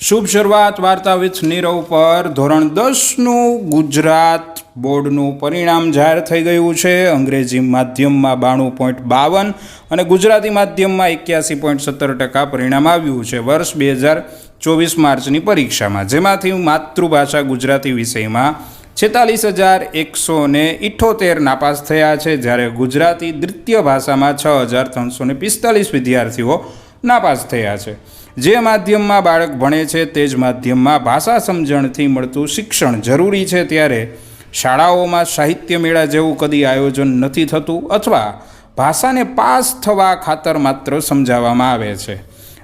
શુભ શરૂઆત વાર્તા વિથ નીરવ પર. ધોરણ દસનું ગુજરાત બોર્ડનું પરિણામ જાહેર થઈ ગયું છે. અંગ્રેજી માધ્યમમાં બાણું પોઈન્ટ બાવન અને ગુજરાતી માધ્યમમાં એક્યાસી પોઈન્ટ સત્તર ટકા પરિણામ આવ્યું છે. વર્ષ બે હજાર ચોવીસ માર્ચની પરીક્ષામાં. જેમાંથી માતૃભાષા ગુજરાતી વિષયમાં છેતાલીસ હજાર એકસો ને ઇઠ્ઠોતેર નાપાસ થયા છે. જ્યારે ગુજરાતી દ્વિતીય ભાષામાં છ હજાર ત્રણસો ને પિસ્તાલીસ વિદ્યાર્થીઓ નાપાસ થયા છે. જે માધ્યમમાં બાળક ભણે છે તે જ માધ્યમમાં ભાષા સમજણથી મળતું શિક્ષણ જરૂરી છે ત્યારે શાળાઓમાં સાહિત્ય મેળા જેવું કદી આયોજન નથી થતું અથવા ભાષાને પાસ થવા ખાતર માત્ર સમજાવવામાં આવે છે.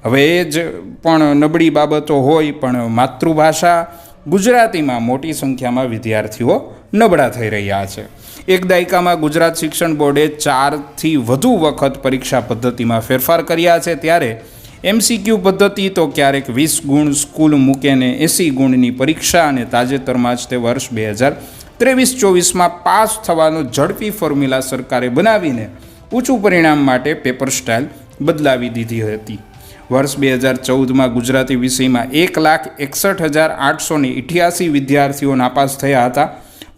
હવે એ જ પણ નબળી બાબતો હોય પણ માતૃભાષા ગુજરાતીમાં મોટી સંખ્યામાં વિદ્યાર્થીઓ નબળા થઈ રહ્યા છે. એક દાયકામાં ગુજરાત શિક્ષણ બોર્ડે ચારથી વધુ વખત પરીક્ષા પદ્ધતિમાં ફેરફાર કર્યા છે ત્યારે એમસીક્યુ પદ્ધતિ તો ક્યારેક વીસ ગુણ સ્કૂલ મૂકેને એંસી ગુણની પરીક્ષા અને તાજેતરમાં જ તે વર્ષ બે હજાર ત્રેવીસ ચોવીસમાં પાસ થવાનો ઝડપી ફોર્મ્યુલા સરકારે બનાવીને ઊંચું પરિણામ માટે પેપર સ્ટાઇલ બદલાવી દીધી હતી. વર્ષ બે હજાર ચૌદમાં ગુજરાતી વિષયમાં એક લાખ એકસઠ હજાર આઠસો ને ઇઠ્યાસી વિદ્યાર્થીઓ નાપાસ થયા હતા.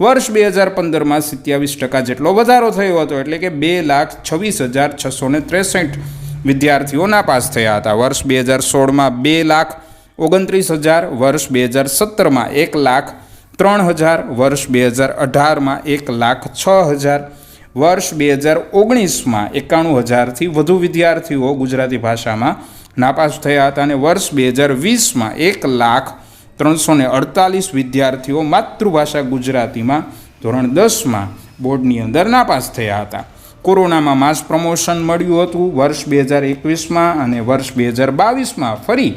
વર્ષ બે હજાર પંદરમાં સિત્યાવીસ ટકા જેટલો વધારો થયો હતો, એટલે કે બે લાખ છવ્વીસ હજાર છસો ને ત્રેસઠ વિદ્યાર્થીઓ નાપાસ થયા હતા. વર્ષ બે હજાર સોળમાં બે લાખ ઓગણત્રીસ હજાર, વર્ષ બે હજાર સત્તરમાં એક લાખ ત્રણ હજાર, વર્ષ બે હજાર અઢારમાં એક લાખ છ હજાર, વર્ષ બે હજાર ઓગણીસમાં એકાણું હજારથી વધુ વિદ્યાર્થીઓ ગુજરાતી ભાષામાં નાપાસ થયા હતા અને વર્ષ બે હજાર વીસમાં એક લાખ ત્રણસો ને અડતાલીસ વિદ્યાર્થીઓ માતૃભાષા ગુજરાતીમાં ધોરણ દસમાં બોર્ડની અંદર નાપાસ થયા હતા. કોરોનામાં માસ પ્રમોશન મળ્યું હતું. વર્ષ બે હજાર એકવીસમાં અને વર્ષ બે હજાર બાવીસમાં ફરી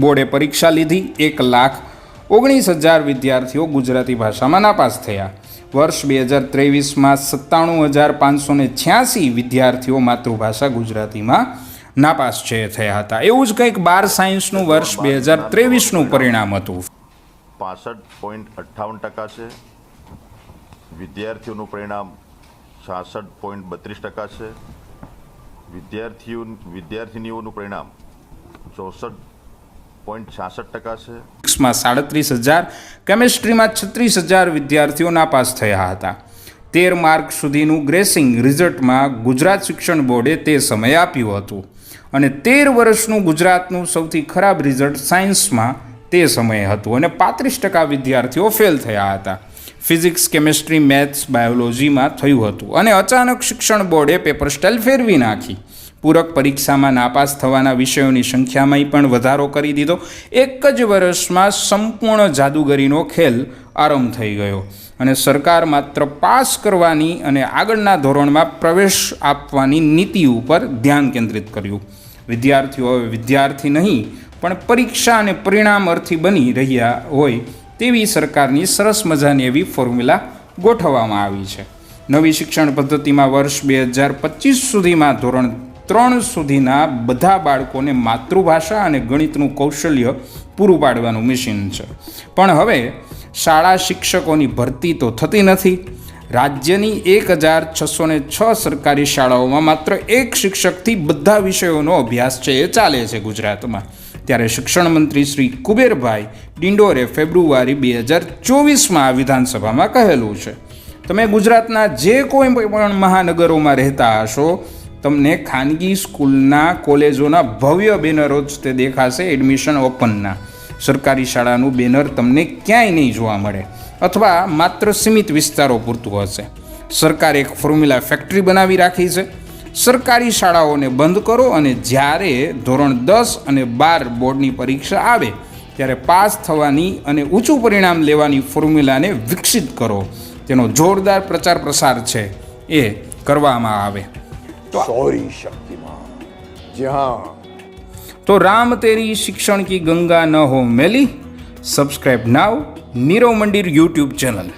બોર્ડે પરીક્ષા લીધી. એક લાખ ઓગણીસ હજાર વિદ્યાર્થીઓ ગુજરાતી ભાષામાં નાપાસ થયા. વર્ષ બે હજાર ત્રેવીસમાં સત્તાણું હજાર પાંચસો ને છ્યાસી વિદ્યાર્થીઓ માતૃભાષા ગુજરાતીમાં નાપાસ છે, થયા હતા. એવું જ કંઈક બાર સાયન્સનું વર્ષ બે હજાર ત્રેવીસનું પરિણામ હતું. પાસઠ પોઈન્ટ અઠ્ઠાવન ટકા છે. વિદ્યાર્થીઓનું પરિણામ છાસઠ પોઈન્ટ બત્રીસ ટકા છે. વિદ્યાર્થીઓ વિદ્યાર્થિનીઓનું પરિણામ ચોસઠ પોઈન્ટ છાસઠ ટકા છે. ફિઝિક્સમાં સાડત્રીસ હજાર કેમેસ્ટ્રીમાં છત્રીસ હજાર વિદ્યાર્થીઓ નાપાસ થયા હતા. તેર માર્ક સુધીનું ગ્રેસિંગ રિઝલ્ટમાં ગુજરાત શિક્ષણ બોર્ડે તે સમયે આપ્યું હતું. અને તેર વર્ષનું ગુજરાતનું સૌથી ખરાબ રિઝલ્ટ સાયન્સમાં તે સમયે હતું. અને પાંત્રીસ ટકા વિદ્યાર્થીઓ ફેલ થયા હતા. ફિઝિક્સ, કેમેસ્ટ્રી, મેથ્સ, બાયોલોજીમાં થયું હતું. અને અચાનક શિક્ષણ બોર્ડે પેપર સ્ટાઇલ ફેરવી નાખી. પૂરક પરીક્ષામાં નાપાસ થવાના વિષયોની સંખ્યામાં પણ વધારો કરી દીધો. એક જ વર્ષમાં સંપૂર્ણ જાદુગરીનો ખેલ આરંભ થઈ ગયો. અને સરકાર માત્ર પાસ કરવાની અને આગળના ધોરણમાં પ્રવેશ આપવાની નીતિ ઉપર ધ્યાન કેન્દ્રિત કર્યું. વિદ્યાર્થીઓ હવે વિદ્યાર્થી નહીં, પણ પરીક્ષા અને પરિણામ અર્થી બની રહ્યા હોય તેવી સરકારની સરસ મજાની એવી ફોર્મ્યુલા ગોઠવવામાં આવી છે. નવી શિક્ષણ પદ્ધતિમાં વર્ષ બે હજાર પચીસ સુધીમાં ધોરણ ત્રણ સુધીના બધા બાળકોને માતૃભાષા અને ગણિતનું કૌશલ્ય પૂરું પાડવાનું મિશન છે. પણ હવે શાળા શિક્ષકોની ભરતી તો થતી નથી. રાજ્યની એક હજાર છસો ને છ સરકારી શાળાઓમાં માત્ર એક શિક્ષકથી બધા વિષયોનો અભ્યાસ છે એ ચાલે છે ગુજરાતમાં. ત્યારે શિક્ષણ મંત્રી શ્રી કુબેરભાઈ ડિંડોરે ફેબ્રુઆરી બે હજાર ચોવીસમાં વિધાનસભામાં કહેલું છે. તમે ગુજરાતના જે કોઈ પણ મહાનગરોમાં રહેતા હશો, તમને ખાનગી સ્કૂલના કોલેજોના ભવ્ય બેનરો જ તે દેખાશે એડમિશન ઓપનના. સરકારી શાળાનું બેનર તમને ક્યાંય નહીં જોવા મળે, અથવા માત્ર સીમિત વિસ્તારો પૂરતું હશે. સરકારે એક ફોર્મ્યુલા ફેક્ટરી બનાવી રાખી છે સરકારી શાળાઓને બંધ કરો અને જ્યારે ધોરણ દસ અને બાર બોર્ડની પરીક્ષા આવે ત્યારે પાસ થવાની અને ઊંચું પરિણામ લેવાની ફોર્મ્યુલાને વિકસિત કરો. તેનો જોરદાર પ્રચાર પ્રસાર છે એ કરવામાં આવે. તો સોરી શક્તિમાં જ્યાં તો રામ તેરી શિક્ષણ કી ગંગા ન હો મેલી. સબસ્ક્રાઇબ નાવ નીરવ મંદિર યુટ્યુબ ચેનલ